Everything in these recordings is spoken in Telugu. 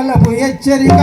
కాలపు హెచ్చరిక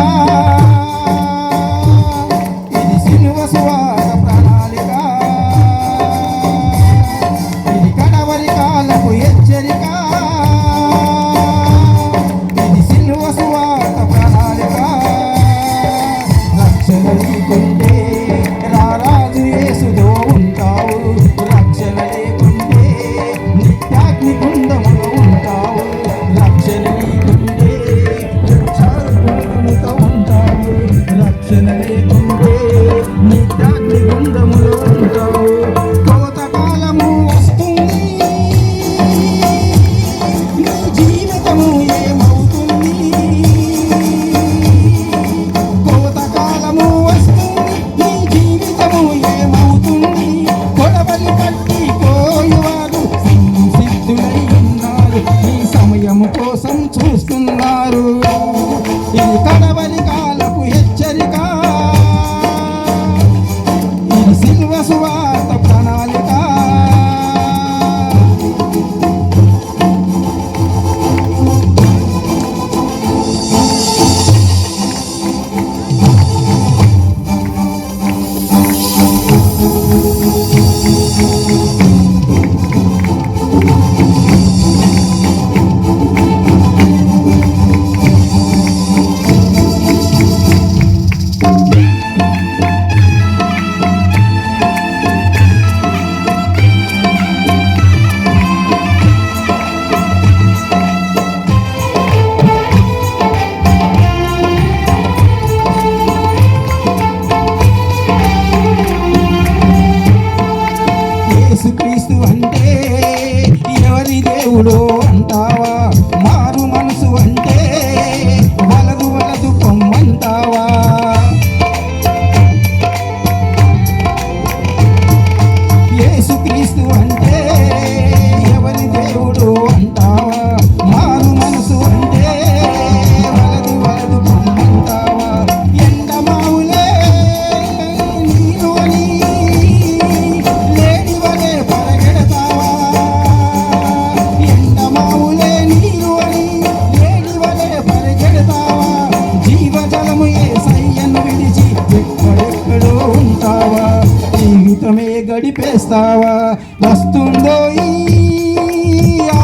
పోయి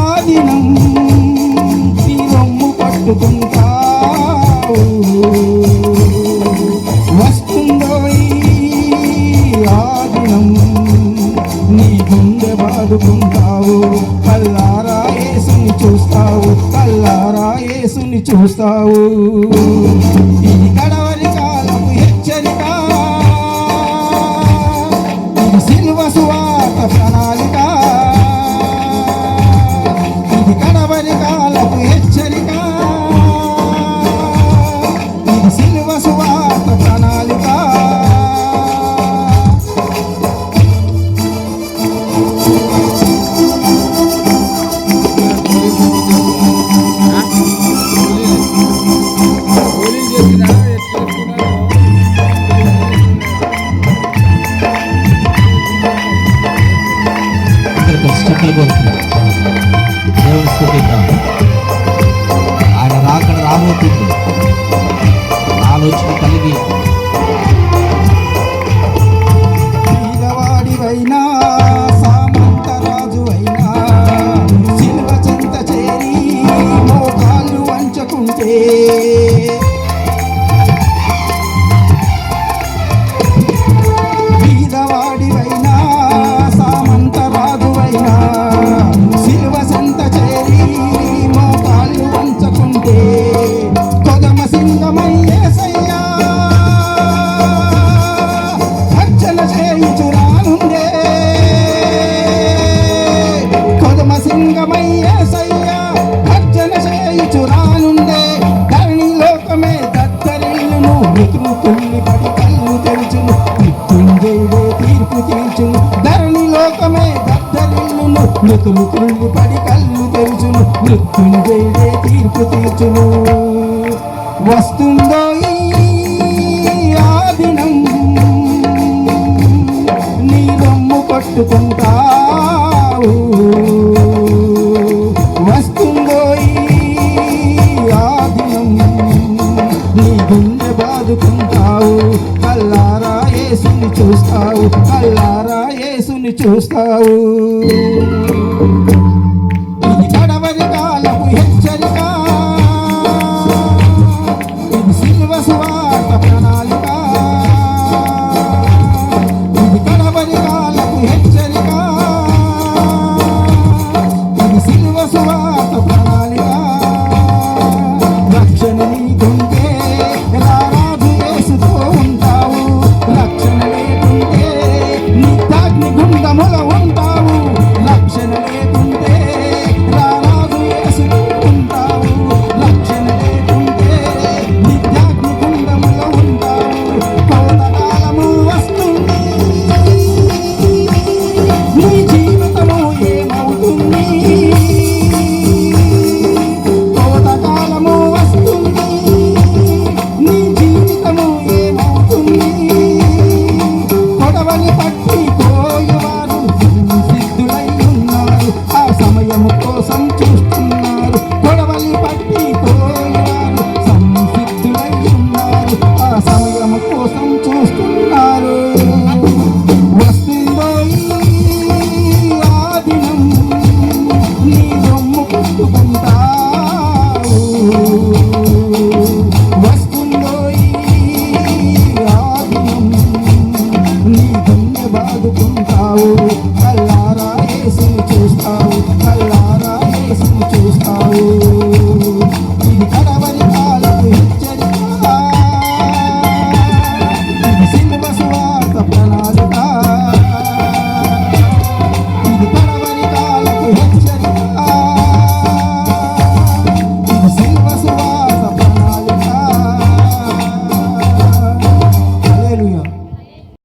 ఆదినం రొమ్ము పట్టుకుంటావు వస్తుందోయి ఆదినం నీ గుండె బాదుకుంటావు కల్లారా ఏసుని చూస్తావు కల్లారా ఏసుని చూస్తావు. ఆలోచన కలిగి వీరవాడివైనా సామంతరాజు అయినా సిల్వ చెంత లింగమయ్యే సయ్యా అర్జన చేయుచురానుండే ధరణి లోకమే దత్తరిల్లును నికృతుల్ని పడి కళ్ళు తెలుచును నిత్యుంజయుడే తీర్పు తీర్చును. ధరణి లోకమే దత్తరిల్లును నికృతుల్ని పడి కళ్ళు తెలుచును మృత్యుంజయుడే తీర్పు తీర్చును. వస్తుందో ఈ ఆదినం నీ రొమ్ము పట్టుకుంటా చూస్తావు. అల్లారా యేసుని చూస్తావు చేసి చూస్తావు